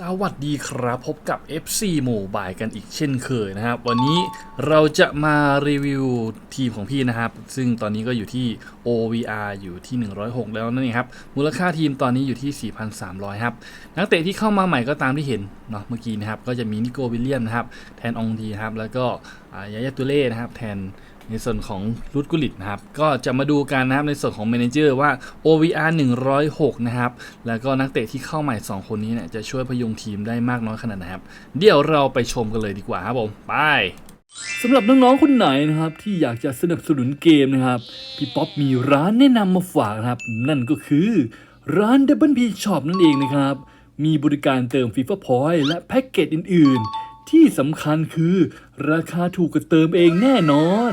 สวัสดีครับ พบกับ FC Mobile กันอีกเช่นเคยนะครับ วันนี้เราจะมารีวิวทีมของพี่นะครับ ซึ่งตอนนี้ก็อยู่ที่ OVR อยู่ที่ 106 แล้วนั่นเองครับ มูลค่าทีมตอนนี้อยู่ที่ 4,300 ครับ นักเตะที่เข้ามาใหม่ก็ตามที่เห็นเนาะเมื่อกี้นะครับ ก็จะมีนิโกวิลเลียมนะครับ แทนองดีครับ แล้วก็อ่ายายาตุเล่นะครับ แทน ในส่วนของรุดกุลิตนะครับ ก็จะมาดูกันนะครับในส่วนของเมนเจอร์ว่า OVR 106 นะครับ แล้วก็นักเตะที่เข้าใหม่ 2 คนนี้เนี่ยจะช่วยพยุงทีมได้มากน้อยขนาดไหนครับ เดี๋ยวเราไปชมกันเลยดีกว่าครับผม ไปสำหรับน้องๆคนไหนนะครับที่อยากจะสนับสนุนเกมนะครับ พี่ป๊อปมีร้านแนะนำมาฝากนะครับ นั่นก็คือร้าน Double P Shop นั่นเองนะครับ มีบริการเติม FIFA Point และแพ็กเกจอื่น ๆ ที่สำคัญคือราคาถูกกว่าเติมเองแน่นอน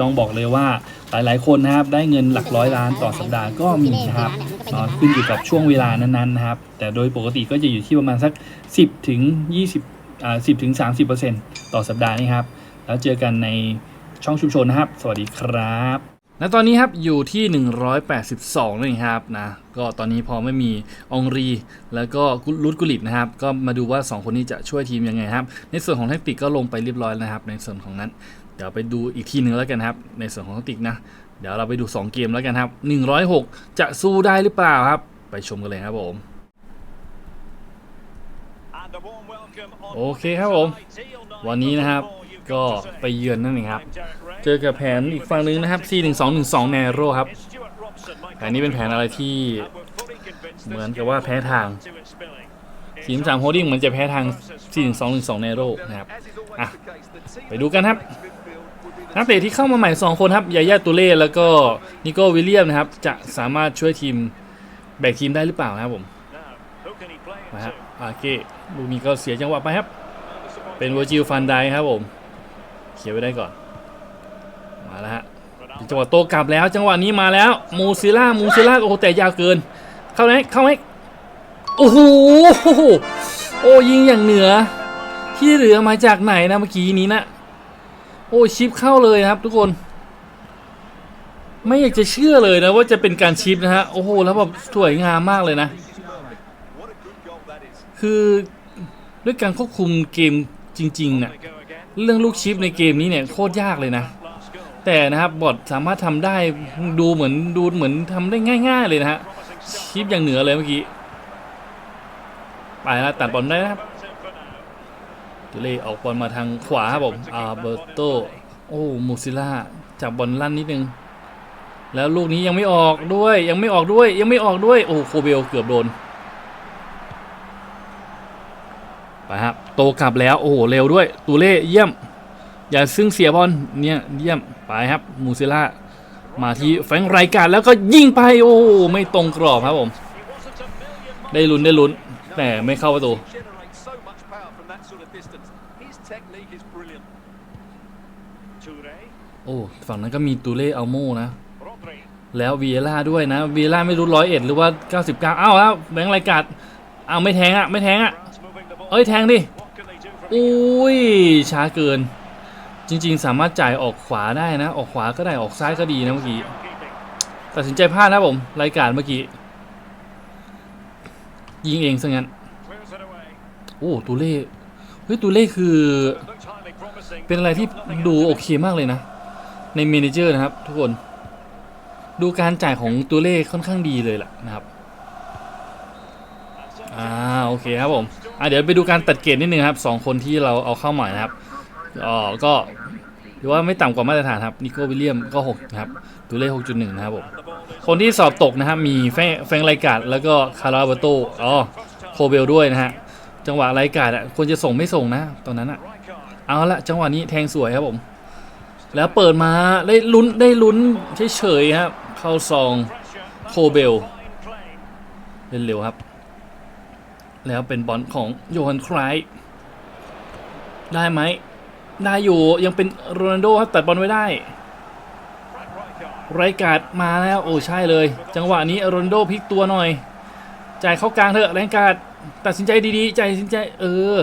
ต้องบอกเลยว่าหลายๆ คนนะครับได้เงินหลักร้อยล้านต่อสัปดาห์ก็มีนะครับนาะขึ้นอยู่กับช่วงเวลานั้นๆนะครับ แต่โดยปกติก็จะอยู่ที่ประมาณสัก 10ถึง20อ่า10ถึง30 ต่อสัปดาห์นี่ครับ แล้วเจอกันในช่องชุมชนนะครับ สวัสดีครับและตอนนี้ครับอยู่ที่ 182นั่นเองครับนะก็ตอนนี้พอไม่มีองรี แล้วก็รุดกุลิตนะครับ ก็มาดูว่า 2 คนนี้จะช่วยทีมยังไงครับ ในส่วนของแทคติกก็ลงไปเรียบร้อยนะครับ ในส่วนของนั้น เดี๋ยวไปดูอีกทีหนึ่งแล้วกันครับ ในส่วนของติกนะ เดี๋ยวเราไปดู 2 เกมแล้วกันครับ 106 จะสู้ได้หรือเปล่าครับ ไปชมกันเลยครับผม โอเคครับผม วันนี้นะครับก็ไปเยือนนั่นเองครับ เจอกับแผนอีกฝั่งหนึงนะครับ 4-1-2-1-2แนโรครับแผนนี้เป็นแผนอะไรที่เหมือนกับว่าแพ้ทางทีมสามโฮดดิ้งเหมือนจะแพ้ทาง4-2-1-2แนโรนะครับอะไปดูกันครับ นักเตะที่เข้ามาใหม่ 2 คนครับยายาตูเล่แล้วก็นิโก้วิลเลียมนะครับ จะสามารถช่วยทีมแบกทีมได้หรือเปล่านะครับผมมาฮะอาเก้ลูกนี้ก็เสียจังหวะไปครับ เป็นวอร์จิลฟันไดครับผมเขียนไว้ได้ก่อน มาแล้วฮะจังหวะโตกลับแล้ว จังหวะนี้มาแล้วมูซิล่ามูซิล่าโอ้แต่ยาวเกิน เข้าไหมเข้าไหมโอ้โหโอ้ยิงอย่างเหนือ ที่เหลือมาจากไหนนะเมื่อกี้นี้นะ โอ้ชิปเข้าเลยครับ ทุกคน ไม่อยากจะเชื่อเลยนะว่าจะเป็นการชิปนะฮะโอ้โหแล้วแบบสวยงามมากเลยนะ คือด้วยการควบคุมเกมจริงๆเนี่ยเรื่องลูกชิปในเกมนี้เนี่ยโคตรยากเลยนะ แต่นะครับบอทสามารถทำได้ดูเหมือนดูเหมือนทำได้ง่าย ๆ เลยนะฮะชิปอย่างเหนือเลยเมื่อกี้ไปแล้วตัดบอลได้นะครับ ตุเล่ออกบอลมาทางขวาครับผมอาเบอร์โตโอ้มูซิล่าจับบอลลั่นนิดนึง แล้วลูกนี้ยังไม่ออกด้วยยังไม่ออกด้วยยังไม่ออกด้วย โอ้โคเบลเกือบโดนไปครับโตกลับแล้วโอ้โหเร็วด้วยตูเล่เยี่ยม อย่าซึ่งเสียบอลเนี่ยเยี่ยมไปครับมูซิล่ามาที่แฟงไรายการแล้วก็ยิงไปโอ้โหไม่ตรงกรอบครับผม ได้ลุ้นได้ลุ้นแต่ไม่เข้าประตู โอ้ฝั่งนั้นก็มีตูเล่อัลโมนะ แล้ววีเอล่าด้วยนะวีเอล่าไม่รู้ร้อยเอ็ดหรือว่า99อ้าวแล้วแบงค์ไรายการอ้าวไม่แทงอะไม่แทงอะเอ้ยแทงดิอุ้ยช้าเกิน จริง ๆ สามารถจ่ายออกขวาได้นะ ออกขวาก็ได้ออกซ้ายก็ดีนะเมื่อกี้ตัดสินใจพลาดนะผมรายการเมื่อกี้ยิงเองซะงั้นโอ้ตูเล่เฮ้ยตูเล่คือ เป็นอะไรที่ดูโอเคมากเลยนะ ในเมเนเจอร์นะครับ ทุกคน ดูการจ่ายของตูเล่ค่อนข้างดีเลยล่ะนะครับอ่าโอเคครับผมอะเดี๋ยวไปดูการตัดเกรดนิดนึงครับสองคนที่เราเอาเข้าใหม่นะครับอ๋อก็ถือว่าไม่ต่ำกว่ามาตรฐานครับนิโก้วิลเลียมก็6นะครับตูเล่6.1 นะครับผมคนที่สอบตกนะครับมีแฟงแฟรงไรกาดแล้วก็คาราบาโตอ๋อโคเบลด้วยนะฮะจังหวะไรกาดอะควรจะส่งไม่ส่งนะตอนนั้นอะเอาละจังหวะนี้แทงสวยครับผม แล้วเปิดมาได้ลุ้นได้ลุ้นเฉยๆครับ เข้าซองโคเบลเล่นเร็วครับ แล้วเป็นบอลของโยฮันไครได้ไหมได้อยู่ยังเป็นโรนัลโดครับตัดบอลไว้ได้ไรกาดมาแล้วโอ้ใช่เลย จังหวะนี้โรนัลโดพลิกตัวหน่อย จ่ายเข้ากลางเถอะแรกาดตัดสินใจดีๆ ใจสินใจเออ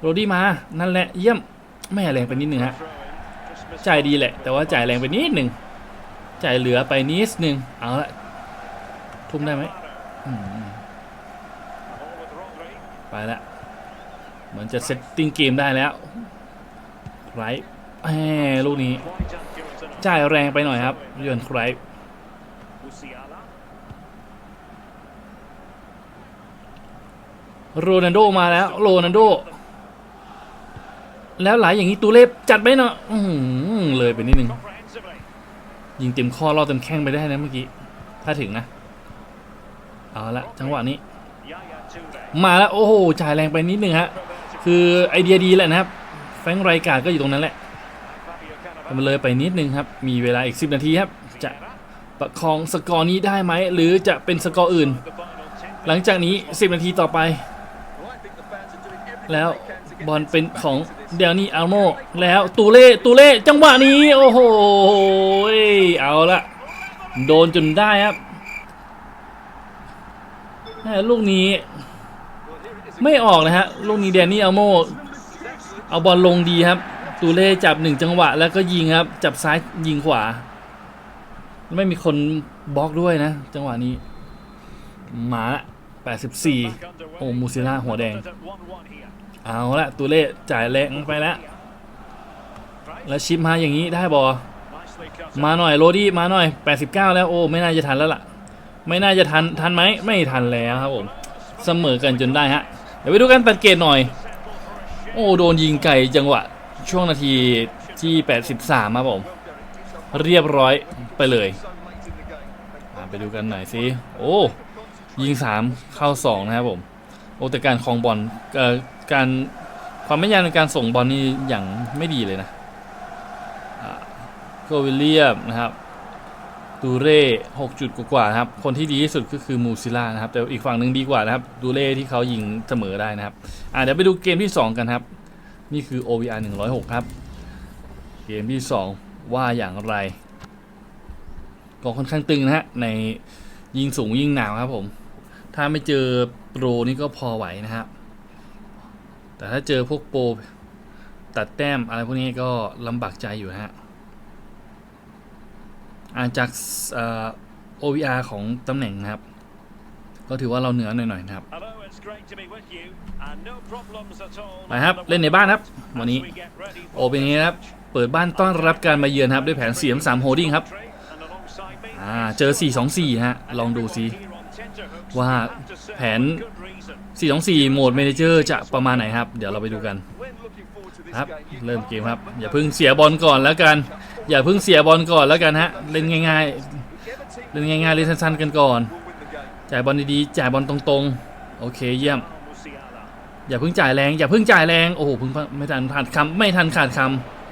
โรดี้มานั่นแหละเยี่ยมแม่แรงไปนิดหนึ่งฮะ จ่ายดีแหละ แต่ว่าจ่ายแรงไปนิดหนึ่งจ่ายเหลือไปนิดหนึ่งเอาละทุ่มได้ไหมไปละเหมือนจะเซตติ้งเกมได้แล้วไรแหมลูกนี้ จ่ายแรงไปหน่อยครับเยือนใครโรนัลโดมาแล้วโรนัลโด แล้วไหลอย่างนี้ตูเล็บจัดไปเนาะอืเลยไปนิดนึง ยิงเต็มข้อรอดเต็มแข้งไปได้นะเมื่อกี้ ถ้าถึงนะ เอาละจังหวะนี้ มาแล้ว โอ้โหจ่ายแรงไปนิดนึงฮะ คือไอเดียดีแหละนะครับ แฟงไรการ์ก็อยู่ตรงนั้นแหละ Fabio แต่ Cannavaro. มันเลยไปนิดนึงครับ มีเวลาอีก 10 นาทีครับ จะประคองสกอร์นี้ได้ไหม หรือจะเป็นสกอร์อื่น หลังจากนี้ 10 นาทีต่อไป แล้ว บอลเป็นของเดลนี่อัลโมแล้วตูเล่ตูเล่จังหวะนี้ โอ้โหเอาละโดนจนได้ครับแม่ลูกนี้ ไม่ออกนะฮะลูกนี้เดนนี่อัลโมเอาบอลลงดีครับ ตูเล่จับหนึ่งจังหวะ แล้วก็ยิงครับ จับซ้ายยิงขวา ไม่มีคนบล็อกด้วยนะ จังหวะนี้ มาละ84 โอ้มูซิล่าหัวแดง เอาละตูเล่จ่ายแรงไปแล้ว แล้วชิปมาอย่างนี้ได้บอมาหน่อยโรดี้มาหน่อย 89 แล้วโอ้ไม่น่าจะทันแล้วล่ะ ไม่น่าจะทันทันไหมไม่ทันแล้วครับผมเสมอกันจนได้ฮะเดี๋ยวไปดูกันตัดเกตหน่อย โอ้โดนยิงไกลจังหวะ ช่วงนาทีที่ 83ครับผม เรียบร้อยไปเลยไปดูกันหน่อยสิโอ้ยิง 3 เข้า 2 นะครับผม โอ้แต่การคลองบอลเอ่อ การความไม่นยานในการส่งบอลนี่อย่างไม่ดีเลยนะโกวิลเลียมนะครับดูเร่6จุดกว่าๆนะครับ คนที่ดีที่สุดก็คือมูซิล่านะครับ แต่อีกฝั่งหนึ่งดีกว่านะครับดูเร่ที่เขายิงเสมอได้นะครับ อ่าเดี๋ยวไปดูเกมที่ 2 กันครับ นี่คือ OVR 106 ครับ เกมที่ 2 ว่าอย่างไร ก็ค่อนข้างตึงนะฮะ ในยิงสูงยิงหนาวครับผม ถ้าไม่เจอโปรนี่ก็พอไหวนะครับ แต่ถ้าเจอพวกโปรตัดแต้มอะไรพวกนี้ก็ลำบากใจอยู่นะฮะอ่านจากเอ่อ OVR ของตำแหน่งนะครับ ก็ถือว่าเราเหนือหน่อยๆนะครับ Hello, it's great to be with you. And no problems at all. ไปครับ เล่นในบ้านครับ วันนี้ As we get ready for โอเป็นอย่างนี้นะครับ เปิดบ้านต้อนรับการมาเยือนครับ ด้วยแผน 4 3 Holding ครับ And alongside me, อ่าเจอ 4 2 4 ฮะ ลองดูสิ here on tenterhooks, ว่า you have to say แผน 4 2 4โหมด Manager จะประมาณไหนครับ เดี๋ยวเราไปดูกันครับ เริ่มเกมครับ อย่าเพิ่งเสียบอลก่อนแล้วกัน อย่าเพิ่งเสียบอลก่อนแล้วกันฮะ เล่นง่ายๆ เล่นง่ายๆ เล่นสั้นๆกันก่อน จ่ายบอลดีๆ จ่ายบอลตรงๆ โอเคเยี่ยม อย่าเพิ่งจ่ายแรง อย่าเพิ่งจ่ายแรง โอ้โห เพิ่งไม่ทันขาดคำไม่ทันขาดค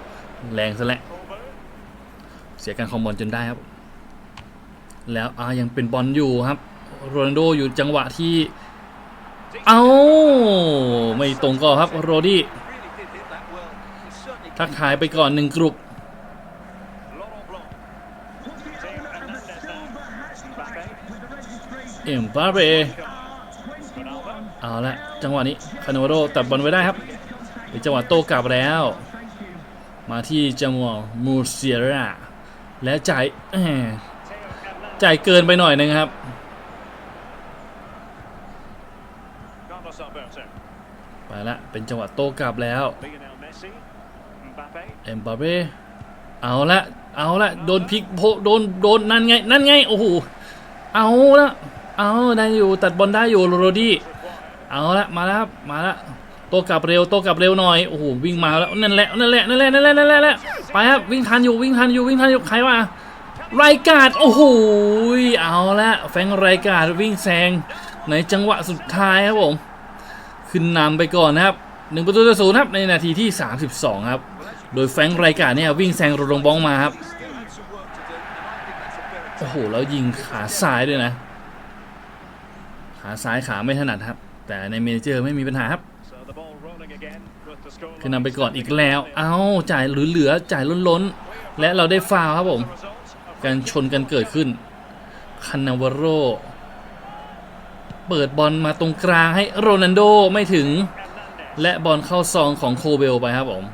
ำแรงซะแล้วเสียการคอมบอลจนได้ครับ แล้วอายังเป็นบอลอยู่ครับ โรนัลโดอยู่จังหวะที่ เอ้าไม่ตรงก็ครับโรดี้ Really did hit that well. He certainly ทักทายไปก่อนหนึ่งกรุปเอ็มบาเบเอาละจังหวะนี้คาโนโรตัดบอลไว้ได้ครับเป็นจังหวะโต้กลับแล้ว มาที่จังหวะมูเซียร่าและจ่ายจ่ายเกินไปหน่อยนึงครับ Carlos Alberto. ไปละ เป็นจังหวะโต้กลับแล้ว Lionel Messi. Mbappe. เอ็มบาเบ้เอาละเอาละโดนพลิกโพโดนโดนนั่นไงนั่นไงโอ้โหเอาละเอาได้อยู่ตัดบอลได้อยู่โรดี้เอาละมาแล้วครับมาละโตกลับเร็วโตกลับเร็วหน่อยโอ้โหวิ่งมาแล้วนั่นแหละนั่นแหละนั่นแหละนั่นแหละนั่นแหละนั่นแหละไปครับวิ่งทันอยู่วิ่งทันอยู่วิ่งทันอยู่ใครวะไรกาดโอ้โหเอาละแฟรงค์ไรกาดวิ่งแซงในจังหวะสุดท้ายครับผม ขึ้นนำไปก่อนนะครับหนึ่งประตูต่อศูนย์ครับในนาทีที่ 32 ครับ โดยแฟงไรกาเนี่ยวิ่งแซงรดงบ้องมาครับ โอ้โห แล้วยิงขาซ้ายด้วยนะ ขาซ้ายขาไม่ถนัดครับ แต่ในเมเจอร์ไม่มีปัญหาครับ So the ball rolling again with ขึ้นนำไปก่อนอีกแล้ว เอ้า จ่ายเหลือๆจ่ายล้นๆ และเราได้ฟาวครับผม การชนกันเกิดขึ้นคันนาวโร เปิดบอลมาตรงกลางให้โรนัลโดไม่ถึง และบอลเข้าซองของโคเบลไปครับผม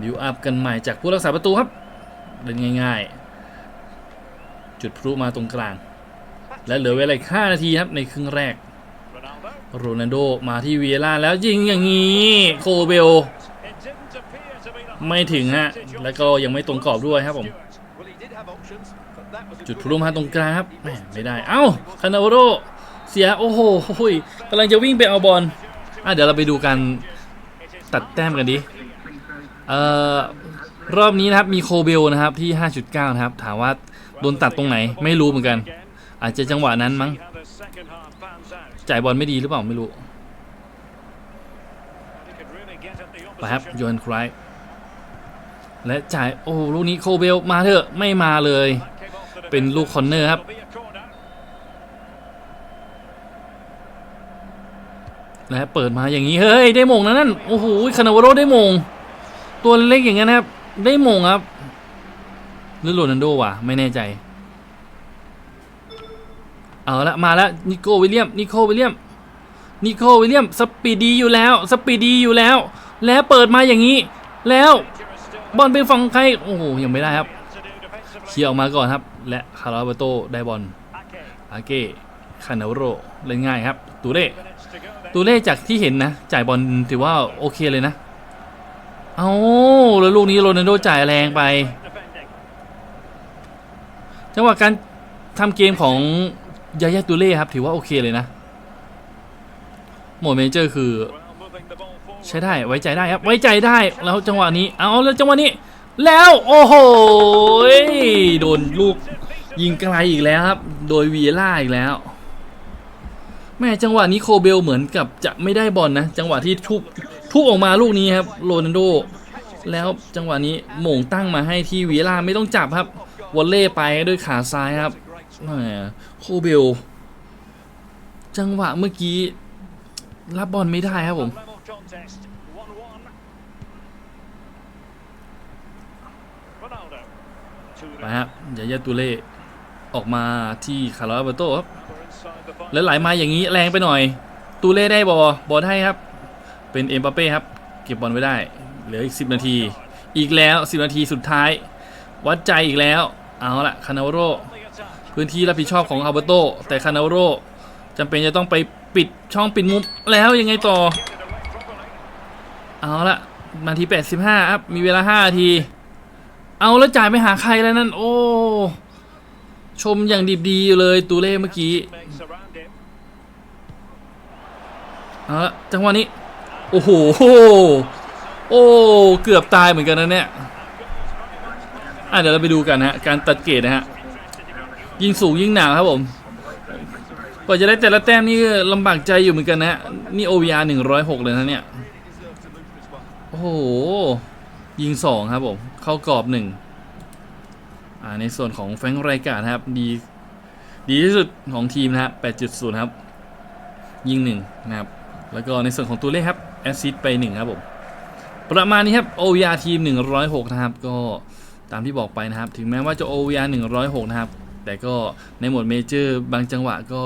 บิวอัพกันใหม่จากผู้รักษาประตูครับเล่นง่ายๆ จุดพลุมาตรงกลาง และเหลือเวลาอีก5นาทีครับในครึ่งแรก โรนัลโดมาที่เวียร่าแล้วยิงอย่างนี้โคเบล ไม่ถึงฮะแล้วก็ยังไม่ตรงกรอบด้วยครับผม จุดพลุมาตรงกลางครับไม่ได้ เอ้าคานาวโร เสียโอ้โหกำลังจะวิ่งไปเอาบอลอะเดี๋ยวเราไปดูกันตัดแต้มกันดิเอ่อรอบนี้นะครับมีโคเบลนะครับที่ 5.9 นะครับ ถามว่าโดนตัดตรงไหนไม่รู้เหมือนกัน อาจจะจังหวะนั้นมั้งจ่ายบอลไม่ดีหรือเปล่าไม่รู้ไปครับโยนครายและจ่ายโอ้ลูกนี้โคเบลมาเถอะไม่มาเลย เป็นลูกคอนเนอร์ครับ และเปิดมาอย่างนี้เฮ้ยได้มงนะนั่นโอ้โหคานาวาโรได้มง ตัวเล็กอย่างนั้นนะครับ ได้มงครับหรือโรนัลโดวะไม่แน่ใจ เอาละมาแล้วนิโควิลเลียมนิโควิลเลียมนิโควิลเลียมสปีดดีอยู่แล้วสปีดดีอยู่แล้ว แล้วเปิดมาอย่างนี้ แล้วบอลเป็นฝั่งใครโอ้โหยังไม่ได้ครับเคลียร์ออกมาก่อนครับ และคาราบาโตได้บอลอาเก้คานาโรเล่นง่ายครับตูเล่ ตูเล่จากที่เห็นนะ จ่ายบอลถือว่าโอเคเลยนะ เอาแล้วลูกนี้โรนัลโดจ่ายแรงไป จังหวะการทำเกมของยายาตูเล่ครับ ถือว่าโอเคเลยนะ โหมดเมเจอร์คือ ใช้ได้ไว้ใจได้ครับ ไว้ใจได้แล้วจังหวะนี้ เอาแล้วจังหวะนี้ แล้วโอ้โหโดนลูกยิงไกลอีกแล้วครับ โดยวีล่าอีกแล้ว แม่จังหวะนี้โคเบลเหมือนกับจะไม่ได้บอลนะจังหวะที่ทุบทุบออกมาลูกนี้ครับโรนัลโด แล้วจังหวะนี้หม่งตั้งมาให้ที่วีล่าไม่ต้องจับครับวอลเล่ไปด้วยขาซ้ายครับแมโคเบล จังหวะเมื่อกี้ รับบอลไม่ได้ครับผมไปครับยายาตูเล่ออกมาที่คาร์ลอเบโตครับ แล้วไหลมาอย่างนี้แรงไปหน่อย ตูเล่ได้บอบอลให้ครับ เป็นเอ็มบัปเป้ครับ เก็บบอลไว้ได้ เหลืออีก 10 นาที อีกแล้ว 10 นาทีสุดท้าย วัดใจอีกแล้ว เอาละคานาโรพื้นที่รับผิดชอบของอัลเบโตแต่คานาโรจำเป็นจะต้องไปปิดช่องปิดมุมแล้วยังไงต่อ เอาละนาที 85ครับมีเวลา 5 นาที เอาแล้วจ่ายไปหาใครแล้วนั่นโอ้ชมอย่างดีดีๆเลยตูเล่เมื่อกี้ เอาละจังหวะนี้ โอ้โห โอ้ เกือบตายเหมือนกันนะเนี่ยอะเดี๋ยวเราไปดูกันนะฮะ การตัดเกรดนะฮะ ยิงสูงยิงหนาครับผมกว่าจะได้แต่ละแต้มนี่ลำบากใจอยู่เหมือนกันนะฮะ นี่ OVR 106 เลยนะเนี่ย โอ้โห ยิงสองครับผม เข้ากรอบหนึ่งอ่า ในส่วนของแฟรงค์ไรการดครับ ดี ดีที่สุดของทีมนะครับ8.0 ครับ ยิงหนึ่งนะครับ แล้วก็ในส่วนของตัวเลขครับแอสซิสไปหนึ่งครับผมประมาณนี้ครับ OVR ทีม 106 นะครับ ก็ตามที่บอกไปนะครับ ถึงแม้ว่าจะ OVR 106 นะครับ แต่ก็ในหมวดเมเจอร์บางจังหวะก็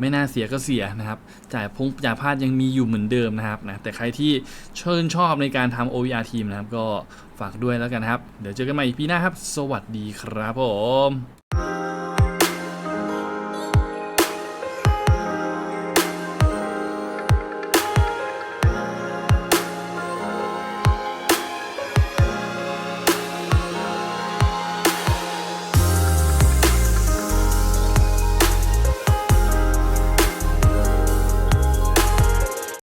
ไม่น่าเสียก็เสียนะครับ จ่ายพงจ่ายพลาดยังมีอยู่เหมือนเดิมนะครับนะ แต่ใครที่ชื่นชอบในการทำ OVR ทีมนะครับ ก็ฝากด้วยแล้วกันครับ เดี๋ยวเจอกันใหม่อีพีหน้าครับ สวัสดีครับผม